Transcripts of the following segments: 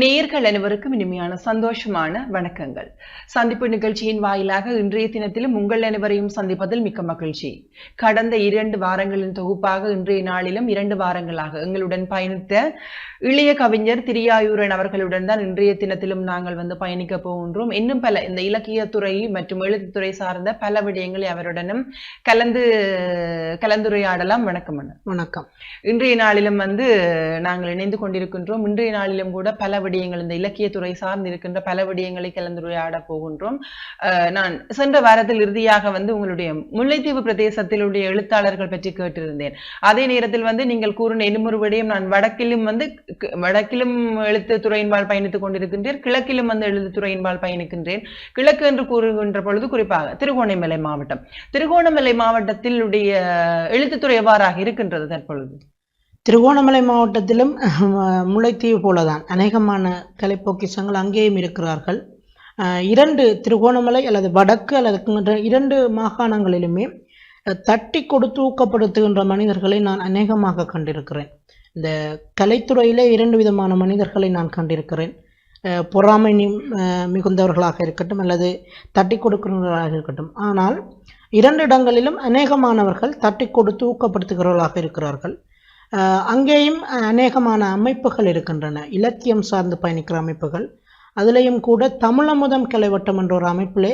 நேர்கள் அனைவருக்கும் இனிமையான சந்தோஷமான வணக்கங்கள். சந்திப்பு நிகழ்ச்சியின் வாயிலாக இன்றைய தினத்திலும் உங்கள் அனைவரையும் சந்திப்பதில் மிக்க மகிழ்ச்சி. கடந்த இரண்டு வாரங்களின் தொகுப்பாக இன்றைய நாளிலும் இரண்டு வாரங்களாக எங்களுடன் பயணித்த இளைய கவிஞர் திரியாயூரன் அவர்களுடன் தான் இன்றைய தினத்திலும் நாங்கள் வந்து பயணிக்க போகின்றோம். இன்னும் பல இந்த இலக்கியத்துறை மற்றும் எழுத்துத்துறை சார்ந்த பல விடயங்களை அவருடனும் கலந்து கலந்துரையாடலாம். வணக்கம். வணக்கம். இன்றைய நாளிலும் வந்து நாங்கள் இணைந்து கொண்டிருக்கின்றோம். இன்றைய நாளிலும் கூட பல விடயங்கள் இந்த இலக்கியத்துறை சார்ந்து இருக்கின்ற பல விடயங்களை கலந்துரையாட போகின்றோம். நான் சென்ற வாரத்தில் இறுதியாக வந்து உங்களுடைய முல்லைத்தீவு பிரதேசத்திலுடைய எழுத்தாளர்கள் பற்றி கேட்டிருந்தேன். அதே நேரத்தில் வந்து நீங்கள் கூறின இன்னொரு விடயம் நான் வடக்கிலும் வந்து வடக்கிலும் வடக்கிலும் எழுத்துத்துறையின்பால் பயணித்துக் கொண்டிருக்கின்றேன் கிழக்கிலும் வந்து எழுத்துத்துறையின்பால் பயணிக்கின்றேன். கிழக்கு என்று கூறுகின்ற பொழுது குறிப்பாக திருகோணமலை மாவட்டம். திருகோணமலை மாவட்டத்திலுடைய எழுத்துத்துறை எவ்வாறாக இருக்கின்றது தற்பொழுது? திருகோணமலை மாவட்டத்திலும் முல்லைத்தீவு போலதான். அநேகமான கலைப்பொக்கிஷங்கள் அங்கேயும் இருக்கிறார்கள். இரண்டு திருகோணமலை அல்லது வடக்கு அல்லது இரண்டு மாகாணங்களிலுமே தட்டி கொடுத்து ஊக்கப்படுத்துகின்ற மனிதர்களை நான் அநேகமாக கண்டிருக்கிறேன். இந்த கலைத்துறையிலே இரண்டு விதமான மனிதர்களை நான் கண்டிருக்கிறேன். பொறாமை மிகுந்தவர்களாக இருக்கட்டும் அல்லது தட்டி கொடுக்கிறவர்களாக இருக்கட்டும். ஆனால் இரண்டு இடங்களிலும் அநேகமானவர்கள் தட்டி கொடுத்து ஊக்கப்படுத்துகிறவர்களாக இருக்கிறார்கள். அங்கேயும் அநேகமான அமைப்புகள் இருக்கின்றன. இலக்கியம் சார்ந்து பயணிக்கிற அமைப்புகள். அதிலேயும் கூட தமிழமுதம் கிளைவட்டம் என்ற ஒரு அமைப்பிலே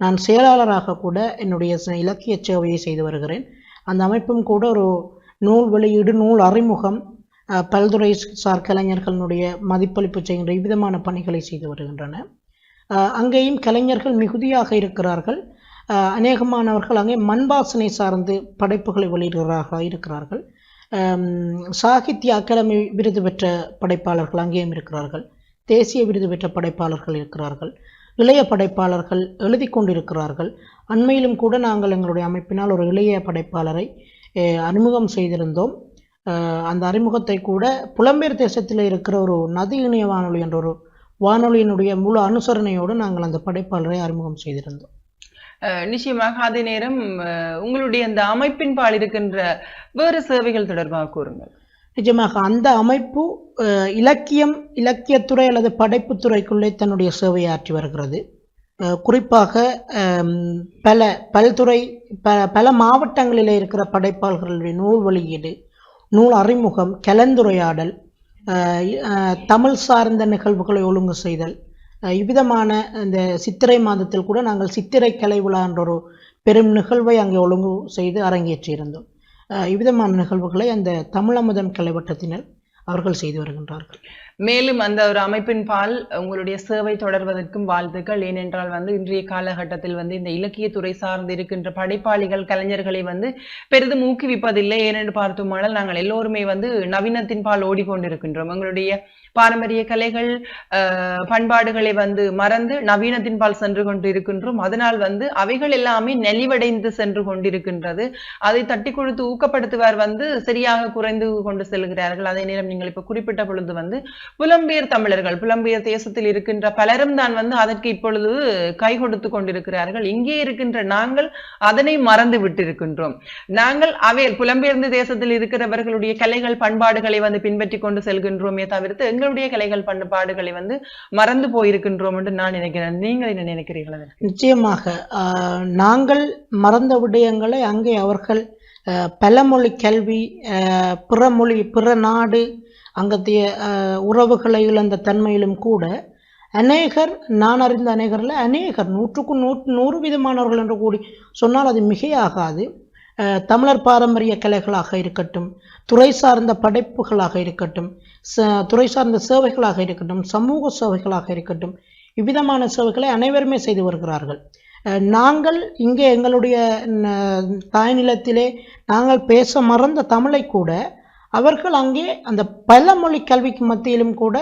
நான் செயலாளராக கூட என்னுடைய இலக்கிய சேவையை செய்து வருகிறேன். அந்த அமைப்பும் கூட ஒரு நூல் வெளியீடு நூல் அறிமுகம் பல்துறை சார் கலைஞர்களுடைய மதிப்பளிப்பு செய்கின்ற இவ்விதமான பணிகளை செய்து வருகின்றன. அங்கேயும் கலைஞர்கள் மிகுதியாக இருக்கிறார்கள். அநேகமானவர்கள் அங்கே மண்பாசனை சார்ந்து படைப்புகளை வெளியிடுகிறார்களாக இருக்கிறார்கள். சாகித்ய அகாடமி விருது பெற்ற படைப்பாளர்கள் அங்கேயும் இருக்கிறார்கள். தேசிய விருது பெற்ற படைப்பாளர்கள் இருக்கிறார்கள். இளைய படைப்பாளர்கள் எழுதி கொண்டிருக்கிறார்கள். அண்மையிலும் கூட நாங்கள் எங்களுடைய அமைப்பினால் ஒரு இளைய படைப்பாளரை அறிமுகம் செய்திருந்தோம். அந்த அறிமுகத்தை கூட புலம்பெயர் தேசத்தில் இருக்கிற ஒரு நதி இணைய வானொலி என்ற ஒரு வானொலியினுடைய முழு அனுசரணையோடு நாங்கள் அந்த படைப்பாளரை அறிமுகம் செய்திருந்தோம். நிச்சயமாக அதே நேரம் உங்களுடைய அந்த அமைப்பின் பால் இருக்கின்ற வேறு சேவைகள் தொடர்பாக கூறுங்கள். நிஜமாக அந்த அமைப்பு இலக்கியம் இலக்கியத்துறை அல்லது படைப்புத்துறைக்குள்ளே தன்னுடைய சேவையை ஆற்றி வருகிறது. குறிப்பாக பல பல்துறை ப பல மாவட்டங்களிலே இருக்கிற படைப்பாளர்களுடைய நூல் வெளியீடு நூல் அறிமுகம் கலந்துரையாடல் தமிழ் சார்ந்த நிகழ்வுகளை ஒழுங்கு செய்தல். இவ்விதமான இந்த சித்திரை மாதத்தில் கூட நாங்கள் சித்திரை கலை விழா என்ற ஒரு பெரும் நிகழ்வை அங்கே ஒழுங்கு செய்து அரங்கேற்றியிருந்தோம். இவ்விதமான நிகழ்வுகளை அந்த தமிழமுதம் கலைவட்டத்தினர் அவர்கள் செய்து வருகின்றார்கள். மேலும் அந்த ஒரு அமைப்பின் பால் உங்களுடைய சேவை தொடர்வதற்கும் வாழ்த்துக்கள். ஏனென்றால் வந்து இன்றைய காலகட்டத்தில் வந்து இந்த இலக்கியத்துறை சார்ந்து இருக்கின்ற படைப்பாளிகள் கலைஞர்களை வந்து பெரிதும் ஊக்குவிப்பதில்லை. ஏனென்று பார்த்தோமானால் நாங்கள் எல்லோருமே வந்து நவீனத்தின் பால் ஓடிக்கொண்டிருக்கின்றோம். எங்களுடைய பாரம்பரிய கலைகள் பண்பாடுகளை வந்து மறந்து நவீனத்தின் பால் சென்று கொண்டு இருக்கின்றோம் அதனால் வந்து அவைகள் எல்லாமே நெளிவடைந்து சென்று கொண்டிருக்கின்றது. அதை தட்டி கொடுத்து ஊக்கப்படுத்துவார் வந்து சரியாக குறைந்து கொண்டு செல்கிறார்கள். அதே நேரம் நீங்கள் இப்ப குறிப்பிட்ட பொழுது வந்து புலம்பெயர் தமிழர்கள் புலம்பெயர் தேசத்தில் இருக்கின்ற பலரும் தான் வந்து அதற்கு இப்பொழுது கை கொடுத்து கொண்டிருக்கிறார்கள். இங்கே இருக்கின்ற நாங்கள் அதனை மறந்து விட்டிருக்கின்றோம். நாங்கள் அவை புலம்பெயர்ந்த தேசத்தில் இருக்கிறவர்களுடைய கலைகள் பண்பாடுகளை வந்து பின்பற்றி கொண்டு செல்கின்றோமே தவிர்த்து எங்களுடைய கலைகள் பண்பாடுகளை வந்து மறந்து போயிருக்கின்றோம் என்று நான் நினைக்கிறேன். நீங்கள் என்ன நினைக்கிறீர்கள் நிச்சயமாக ஆஹ், நாங்கள் மறந்த விடயங்களை அங்கே அவர்கள் பல பலமொழி கல்வி ஆஹ், பிற மொழி பிற நாடு அங்கத்திய ஆஹ், உறவுகளை இழந்த தன்மையிலும் கூட அநேகர் நான் அறிந்த அநேகரில் அநேகர் நூற்றுக்கு நூற்று நூறு விதமானவர்கள் என்று கூடி சொன்னால் அது மிகையாகாது. தமிழர் பாரம்பரிய கலைகளாக இருக்கட்டும் துறை சார்ந்த படைப்புகளாக இருக்கட்டும் ச- துறை சார்ந்த சேவைகளாக இருக்கட்டும் சமூக சேவைகளாக இருக்கட்டும் இவ்விதமான சேவைகளை அனைவருமே செய்து வருகிறார்கள். நாங்கள் இங்கே எங்களுடைய தாய்நிலத்திலே நாங்கள் பேச மறந்த தமிழை கூட அவர்கள் அங்கே அந்த பலமொழி கல்விக்கு மத்தியிலும் கூட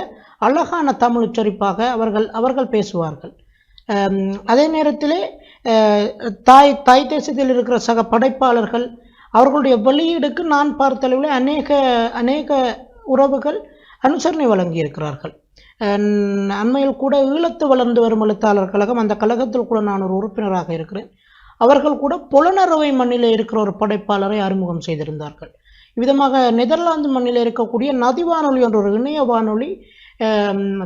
அழகான தமிழ் உச்சரிப்பாக அவர்கள் அவர்கள் பேசுவார்கள். அதே நேரத்திலே தாய் தாய் தேசத்தில் இருக்கிற சக படைப்பாளர்கள் அவர்களுடைய வெளியீடுக்கு நான் பார்த்தளவில் அநேக அநேக உறவுகள் அனுசரணை வழங்கியிருக்கிறார்கள். அண்மையில் கூட ஈழத்து வளர்ந்து வரும் எழுத்தாளர் கழகம் அந்த கழகத்தில் கூட நான் ஒரு உறுப்பினராக இருக்கிறேன். அவர்கள் கூட புலனறுவை மண்ணிலே இருக்கிற ஒரு படைப்பாளரை அறிமுகம் செய்திருந்தார்கள். இவ்விதமாக நெதர்லாந்து மண்ணில் இருக்கக்கூடிய நதி வானொலி என்ற ஒரு இணைய வானொலி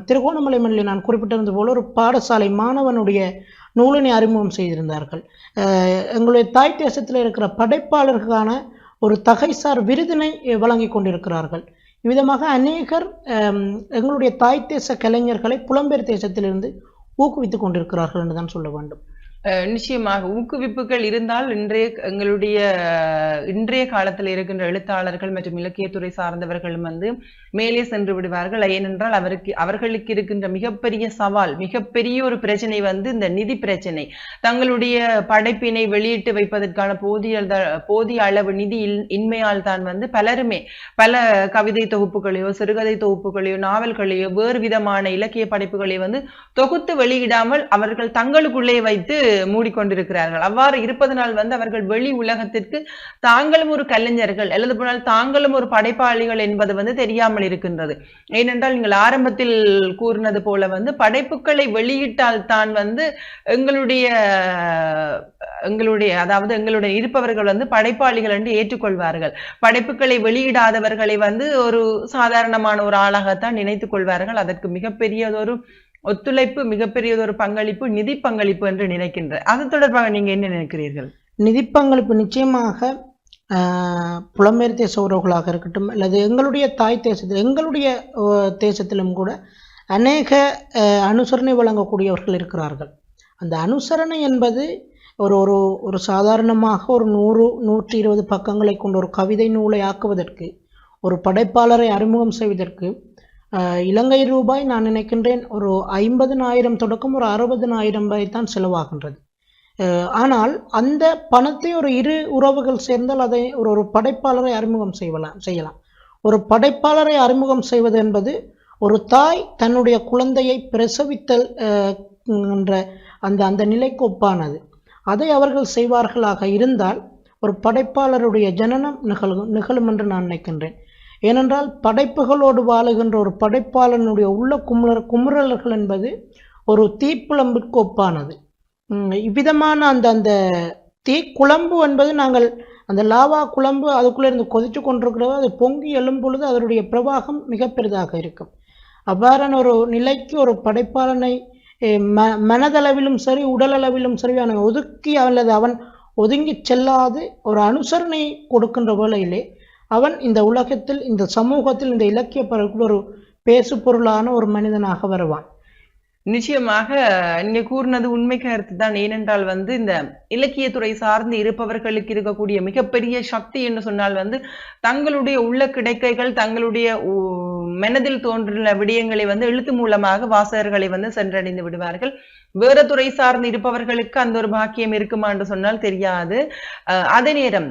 திருகோணமலை மண்ணில் நான் குறிப்பிட்டிருந்த போல ஒரு பாடசாலை மாணவனுடைய நூலினை அறிமுகம் செய்திருந்தார்கள். எங்களுடைய தாய் தேசத்தில் இருக்கிற படைப்பாளர்களுக்கான ஒரு தகைசார் விருதினை வழங்கி கொண்டிருக்கிறார்கள். இவ்விதமாக அநேகர் எங்களுடைய தாய் தேச கலைஞர்களை புலம்பெயர் தேசத்திலிருந்து ஊக்குவித்துக் கொண்டிருக்கிறார்கள் என்று தான் சொல்ல வேண்டும். நிச்சயமாக ஊக்குவிப்புகள் இருந்தால் இன்றைய எங்களுடைய இன்றைய காலத்தில் இருக்கின்ற எழுத்தாளர்கள் மற்றும் இலக்கியத்துறை சார்ந்தவர்களும் வந்து மேலே சென்று விடுவார்கள். ஏனென்றால் அவருக்கு அவர்களுக்கு இருக்கின்ற மிகப்பெரிய சவால் மிகப்பெரிய ஒரு பிரச்சனை வந்து இந்த நிதி பிரச்சனை. தங்களுடைய படைப்பினை வெளியிட்டு வைப்பதற்கான போதிய போதிய அளவு நிதி இன்மையால் தான் வந்து பலருமே பல கவிதை தொகுப்புகளையோ சிறுகதை தொகுப்புகளையோ நாவல்களையோ வேறு விதமான இலக்கிய படைப்புகளையோ வந்து தொகுத்து வெளியிடாமல் அவர்கள் தங்களுக்குள்ளே வைத்து மூடிக்கொண்டிருக்கிறார்கள். அவ்வாறு இருப்பதனால் வந்து அவர்கள் வெளி உலகத்திற்கு தாங்களும் ஒரு கலைஞர்கள் அல்லது போனால் தாங்களும் ஒரு படைப்பாளிகள் என்பது வந்து தெரியாமல் இருக்கின்றது. ஏனென்றால் நீங்கள் ஆரம்பத்தில் கூறினது போல வந்து படைப்புகளை வெளியிட்டால் தான் வந்து எங்களுடைய எங்களுடைய அதாவது எங்களுடைய இருப்பவர்கள் வந்து படைப்பாளிகள் என்று ஏற்றுக்கொள்வார்கள். படைப்புகளை வெளியிடாதவர்களை வந்து ஒரு சாதாரணமான ஒரு ஆளாகத்தான் நினைத்துக் கொள்வார்கள். அதற்கு மிகப்பெரியதொரு ஒத்துழைப்பு மிகப்பெரியதொரு பங்களிப்பு நிதி பங்களிப்பு என்று நினைக்கின்ற அது தொடர்பாக நீங்க என்ன நினைக்கிறீர்கள்? நிதி பங்களிப்பு நிச்சயமாக ஆஹ், புலம்பெயர் தேச உறவுகளாக இருக்கட்டும் அல்லது எங்களுடைய தாய் தேசத்தில் எங்களுடைய தேசத்திலும் கூட அநேக அனுசரணை வழங்கக்கூடியவர்கள் இருக்கிறார்கள். அந்த அனுசரணை என்பது ஒரு ஒரு ஒரு சாதாரணமாக ஒரு நூறு நூற்றி இருபது பக்கங்களை கொண்ட ஒரு கவிதை நூலை ஆக்குவதற்கு ஒரு படைப்பாளரை அறிமுகம் செய்வதற்கு இலங்கை ரூபாய் நான் நினைக்கின்றேன் ஒரு ஐம்பதனாயிரம் தொடக்கம் ஒரு அறுபதனாயிரம் வரை தான் செலவாகின்றது. ஆனால் அந்த பணத்தை ஒரு இரு உறவுகள் சேர்ந்தால் அதை ஒரு ஒரு படைப்பாளரை அறிமுகம் செய்யலாம் செய்யலாம். ஒரு படைப்பாளரை அறிமுகம் செய்வது என்பது ஒரு தாய் தன்னுடைய குழந்தையை பிரசவித்தல் என்ற அந்த அந்த நிலைக்கு ஒப்பானது. அதை அவர்கள் செய்வார்களாக இருந்தால் ஒரு படைப்பாளருடைய ஜனனம் நிகழும் நிகழும் என்று நான் நினைக்கின்றேன். ஏனென்றால் படைப்புகளோடு வாழுகின்ற ஒரு படைப்பாளனுடைய உள்ள குமுற குமுறல்கள் என்பது ஒரு தீப்பிழம்பிற்கு ஒப்பானது இவ்விதமான அந்த அந்த தீக்குழம்பு என்பது நாங்கள் அந்த லாவா குழம்பு அதுக்குள்ளே இருந்து கொதித்து கொண்டிருக்கிறது. அது பொங்கி எழும் பொழுது அதனுடைய பிரவாகம் மிக பெரிதாக இருக்கும். அவ்வாறான ஒரு நிலைக்கு ஒரு படைப்பாளனை ம மனதளவிலும் சரி உடலளவிலும் சரி அவனை ஒதுக்கி அல்லது அவன் ஒதுங்கி செல்லாது ஒரு அனுசரணை கொடுக்கின்ற வேளையிலே அவன் இந்த உலகத்தில் இந்த சமூகத்தில் இந்த இலக்கிய பரப்பில் ஒரு பேசு பொருளான ஒரு மனிதனாக வருவான். நிச்சயமாக நீங்க கூறினது உண்மை கருத்து தான் ஏனென்றால் வந்து இந்த இலக்கியத்துறை சார்ந்து இருப்பவர்களுக்கு இருக்கக்கூடிய மிகப்பெரிய சக்தி என்று சொன்னால் வந்து தங்களுடைய உள்ள கிடைக்கைகள் தங்களுடைய உ- மனதில் தோன்றுள்ள விடயங்களை வந்து எழுத்து மூலமாக வாசகர்களை வந்து சென்றடைந்து விடுவார்கள். வேற துறை சார்ந்து இருப்பவர்களுக்கு அந்த ஒரு பாக்கியம் இருக்குமா என்று சொன்னால் தெரியாது. அதே நேரம்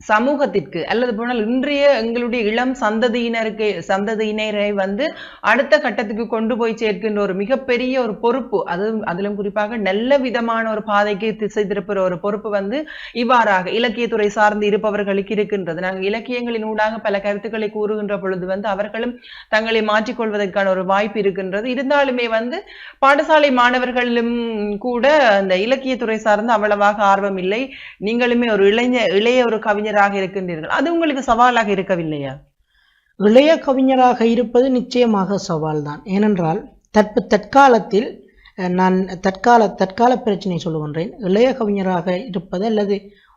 சமூகத்திற்கு அல்லது போனால் இன்றைய எங்களுடைய இளம் சந்ததியினருக்கு சந்ததியினரை வந்து அடுத்த கட்டத்துக்கு கொண்டு போய் சேர்க்கின்ற ஒரு மிகப்பெரிய ஒரு பொறுப்பு அது அதிலும் குறிப்பாக நல்ல விதமான ஒரு பாதைக்கு திசை திருப்புற ஒரு பொறுப்பு வந்து இவ்வாறாக இலக்கியத்துறை சார்ந்து இருப்பவர்களுக்கு இருக்கின்றது. நாங்கள் இலக்கியங்களின் ஊடாக பல கருத்துக்களை கூறுகின்ற பொழுது வந்து அவர்களும் தங்களை மாற்றிக்கொள்வதற்கான ஒரு வாய்ப்பு இருக்கின்றது. இருந்தாலுமே வந்து பாடசாலை மாணவர்களும் கூட அந்த இலக்கியத்துறை சார்ந்து அவ்வளவாக ஆர்வம் இல்லை. நீங்களுமே ஒரு இளைஞ இளைய ஒரு கவிஞர் கவிஞராக இருக்கின்றீர்கள். அது உங்களுக்கு சவாலாக இருக்கவில்லையா? இளைய கவிஞராக இருப்பது நிச்சயமாக சவால்தான். ஏனென்றால் தற்ப தற்காலத்தில் நான் தற்கால தற்கால பிரச்சனை சொல்லுகின்றேன். இளைய கவிஞராக இருப்பது அல்லது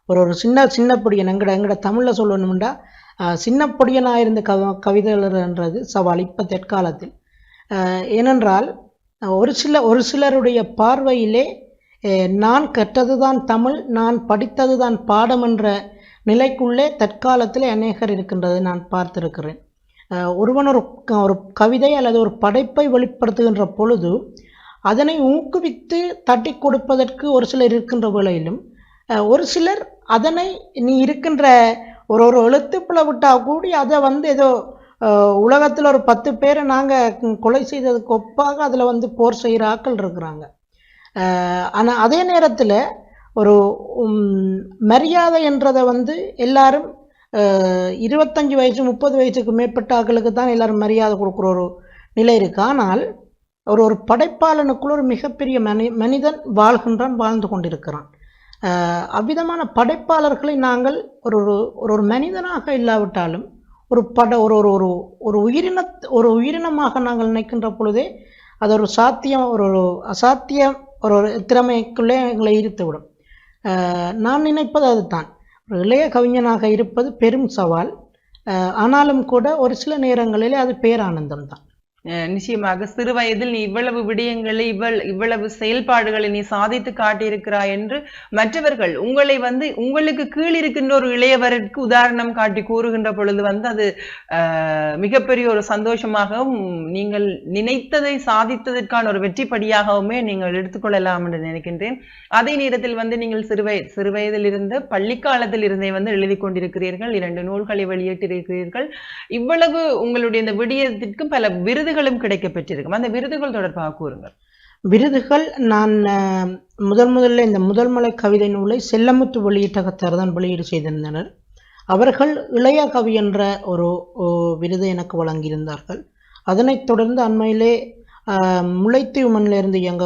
ஒரு ஒரு சின்ன சின்ன பொடியன் எங்கட எங்கட தமிழில் சொல்லணும்டா அஹ், சின்ன பொடியனாக இருந்த கவ கவிதைன்றது சவால் இப்போ தற்காலத்தில். ஏனென்றால் ஒரு சில ஒரு சிலருடைய பார்வையிலே நான் கற்றதுதான் தமிழ் நான் படித்ததுதான் பாடம் என்ற நிலைக்குள்ளே தற்காலத்தில் அநேகர் இருக்கின்றதை நான் பார்த்திருக்கிறேன். ஒருவன் ஒரு ஒரு கவிதை அல்லது ஒரு படைப்பை வெளிப்படுத்துகின்ற பொழுது அதனை ஊக்குவித்து தட்டி கொடுப்பதற்கு ஒரு சிலர் இருக்கின்ற வேளையிலும் ஒரு சிலர் அதனை நீ இருக்கின்ற ஒரு ஒரு எழுத்துப்பிழை விட்டால் கூடி அதை வந்து ஏதோ உலகத்தில் ஒரு பத்து பேரை நாங்கள் கொலை செய்ததுக்கு ஒப்பாக அதில் வந்து போர் செய்கிற ஆட்கள் இருக்கிறாங்க. ஆனால் அதே நேரத்தில் ஒரு மரியாதை என்றதை வந்து எல்லாரும் இருபத்தஞ்சி இருபத்தஞ்சு வயசு முப்பது வயசுக்கு மேற்பட்ட ஆக்களுக்கு தான் எல்லாரும் மரியாதை கொடுக்குற ஒரு நிலை இருக்கு. ஆனால் ஒரு ஒரு படைப்பாளனுக்குள்ள ஒரு மிகப்பெரிய மனி மனிதன் வாழ்கின்றான் வாழ்ந்து கொண்டிருக்கிறான். அவ்விதமான படைப்பாளர்களை நாங்கள் ஒரு ஒரு ஒரு ஒரு மனிதனாக இல்லாவிட்டாலும் ஒரு பட ஒரு ஒரு ஒரு ஒரு உயிரின ஒரு உயிரினமாக நாங்கள் நினைக்கின்ற பொழுதே அது ஒரு சாத்தியம் ஒரு ஒரு அசாத்தியம் ஒரு ஒரு திறமைக்குள்ளே எங்களை ஈர்த்துவிடும். விடும் நான் நினைப்பது அதுதான். ஒரு இளைய கவிஞனாக இருப்பது பெரும் சவால். ஆனாலும் கூட ஒரு சில நேரங்களிலே அது பேரானந்தம் தான் நிச்சயமாக சிறு வயதில் நீ இவ்வளவு விடயங்களை இவ்வள் இவ்வளவு செயல்பாடுகளை நீ சாதித்து காட்டியிருக்கிறாய் என்று மற்றவர்கள் உங்களை வந்து உங்களுக்கு கீழ் இருக்கின்ற ஒரு இளையவருக்கு உதாரணம் காட்டி கூறுகின்ற பொழுது வந்து அது மிகப்பெரிய ஒரு சந்தோஷமாகவும் நீங்கள் நினைத்ததை சாதித்ததற்கான ஒரு வெற்றிப்படியாகவுமே நீங்கள் எடுத்துக்கொள்ளலாம் என்று நினைக்கின்றேன். அதே நேரத்தில் வந்து நீங்கள் சிறுவய சிறுவயதில் இருந்து பள்ளிக்காலத்தில் இருந்தே வந்து எழுதி கொண்டிருக்கிறீர்கள். இரண்டு நூல்களை வெளியிட்டிருக்கிறீர்கள். இவ்வளவு உங்களுடைய இந்த விடயத்திற்கும் பல விருது விருதுகளும் கிடைக்க பெற்றிருக்கும் அந்த விருதுகள் தொடர்பாக கூறுங்கள். விருதுகள் நான் முதல் முதல்ல இந்த முதல்மலை கவிதை நூலை செல்லமுத்து வெளியீட்டகத்தார் தான் வெளியீடு செய்திருந்தனர். அவர்கள் இளைய கவி என்ற ஒரு ஓ, விருதை எனக்கு வழங்கியிருந்தார்கள். அதனைத் தொடர்ந்து அண்மையிலே அஹ், முல்லைத்தீவு மண்ணிலிருந்து இயங்க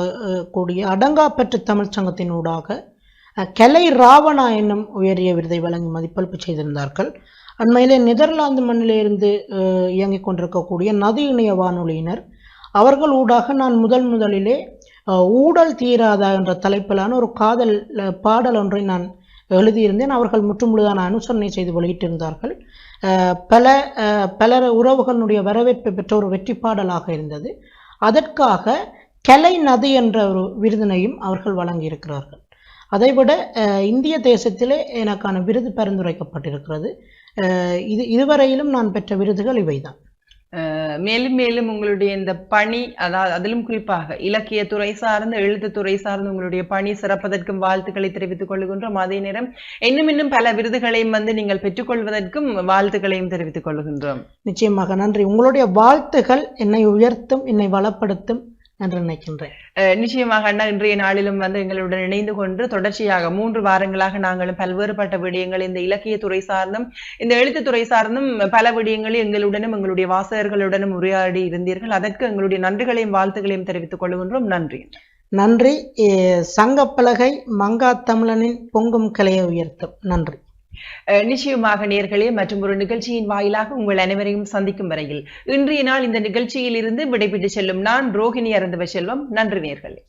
அடங்காப்பற்று தமிழ் சங்கத்தின் ஊடாக கலை ராவணா என்னும் உயரிய விருதை வழங்கி மதிப்பளிப்பு செய்திருந்தார்கள். அண்மையிலே நெதர்லாந்து மண்ணிலிருந்து இயங்கிக் கொண்டிருக்கக்கூடிய நதி இணைய வானொலியினர் அவர்கள் ஊடாக நான் முதல் முதலிலே ஊடல் தீராதா என்ற தலைப்பிலான ஒரு காதல் பாடல் ஒன்றை நான் எழுதியிருந்தேன். அவர்கள் முற்றுமுழுதான அனுசரணை செய்து வெளியிட்டிருந்தார்கள். அஹ், பல பலர் உறவுகளுடைய வரவேற்பை பெற்ற ஒரு வெற்றி பாடலாக இருந்தது. அதற்காக கலை நதி என்ற ஒரு விருதினையும் அவர்கள் வழங்கியிருக்கிறார்கள். அதைவிட இந்திய தேசத்திலே எனக்கான விருது பரிந்துரைக்கப்பட்டிருக்கிறது. இது இதுவரையிலும் நான் பெற்ற விருதுகள் இவைதான். மேலும் மேலும் உங்களுடைய இந்த பணி அதாவது அதிலும் குறிப்பாக இலக்கிய துறை சார்ந்த எழுத்து துறை சார்ந்த உங்களுடைய பணி சிறப்பதற்கும் வாழ்த்துக்களை தெரிவித்துக் கொள்கின்றோம். அதே நேரம் இன்னும் இன்னும் பல விருதுகளையும் வந்து நீங்கள் பெற்றுக்கொள்வதற்கும் வாழ்த்துக்களையும் தெரிவித்துக் கொள்கின்றோம். நிச்சயமாக நன்றி. உங்களுடைய வாழ்த்துகள் என்னை உயர்த்தும் என்னை வளப்படுத்தும். என்று நினைக்கின்றேன். நிச்சயமாக அண்ணா இன்றைய நாளிலும் வந்து எங்களுடன் இணைந்து கொண்டு தொடர்ச்சியாக மூன்று வாரங்களாக நாங்களும் பல்வேறுபட்ட விடயங்கள் இந்த இலக்கிய துறை சார்ந்தும் இந்த எழுத்துத்துறை சார்ந்தும் பல விடயங்களை எங்களுடனும் எங்களுடைய வாசகர்களுடனும் உரையாடி இருந்தீர்கள். அதற்கு எங்களுடைய நன்றிகளையும் வாழ்த்துக்களையும் தெரிவித்துக் கொள்கின்றோம். நன்றி நன்றி. சங்கப்பலகை மங்கா தமிழனின் பொங்கும் கலையை உயர்த்தும். நன்றி. நிச்சயமாக நேர்களே மற்றும் ஒரு நிகழ்ச்சியின் வாயிலாக உங்கள் அனைவரையும் சந்திக்கும் வரையில் இன்றைய நாள் இந்த நிகழ்ச்சியில் இருந்து விடைபெற்று செல்லும் நான் ரோஹிணி அருந்தவ செல்வம். நன்றி நேர்களே.